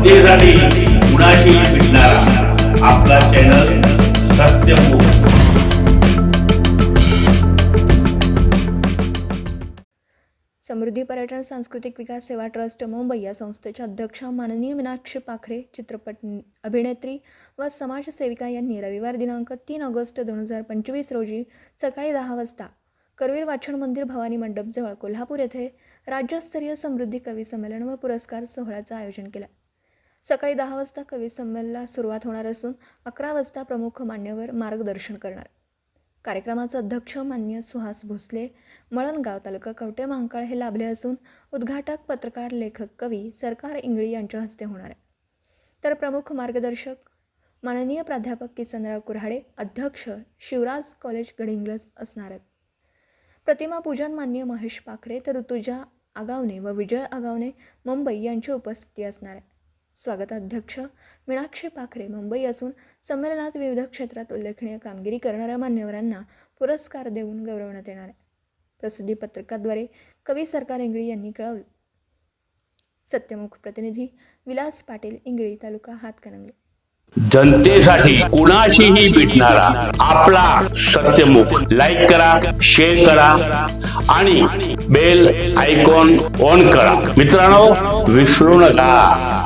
जनतेसाठी कुणाशी भेटणारा आपला चॅनल सत्यमुख समृद्धी पर्यटन सांस्कृतिक विकास सेवा ट्रस्ट मुंबई या संस्थेच्या अध्यक्ष माननीय मीनाक्षी पाखरे चित्रपट अभिनेत्री व समाजसेविका यांनी रविवार दिनांक तीन ऑगस्ट दोन हजार पंचवीस रोजी सकाळी दहा वाजता करवीर वाचन मंदिर भवानी मंडपजवळ कोल्हापूर येथे राज्यस्तरीय समृद्धी कवी संमेलन व पुरस्कार सोहळ्याचं आयोजन केलं. सकाळी दहा वाजता कवी संमेलनाला सुरुवात होणार असून अकरा वाजता प्रमुख मान्यवर मार्गदर्शन करणार. कार्यक्रमाचं अध्यक्ष मान्य सुहास भोसले मळणगाव तालुका कवटे महांकाळ हे लाभले असून उद्घाटक पत्रकार लेखक कवी सरकार इंगळी यांच्या हस्ते होणार आहे. तर प्रमुख मार्गदर्शक माननीय प्राध्यापक किसनराव कुऱ्हाडे अध्यक्ष शिवराज कॉलेज गडिंग्लज असणार आहेत. प्रतिमा पूजन मान्य महेश पाखरे तर ऋतुजा आगावणे व विजय आगावणे मुंबई यांची उपस्थिती असणार आहे. स्वागताध्यक्ष मीनाक्षी पाखरे मुंबई असून संमेलनात विविध क्षेत्रात उल्लेखनीय कामगिरी करणाऱ्या मान्यवरांना पुरस्कार देऊन गौरवण्यात येणार आहे. प्रसिद्धी पत्रकाद्वारे कवी सरकार इंगळी यांनी कळवले. सत्यमुख प्रतिनिधी विलास पाटील इंगळी तालुका हातकणंगले. जनतेसाठी कुणाशीही भेटणारा आपला सत्यमुख. लाईक करा शेअर करा आणि बेल आयकॉन ऑन करा. मित्रांनो विसरू नका.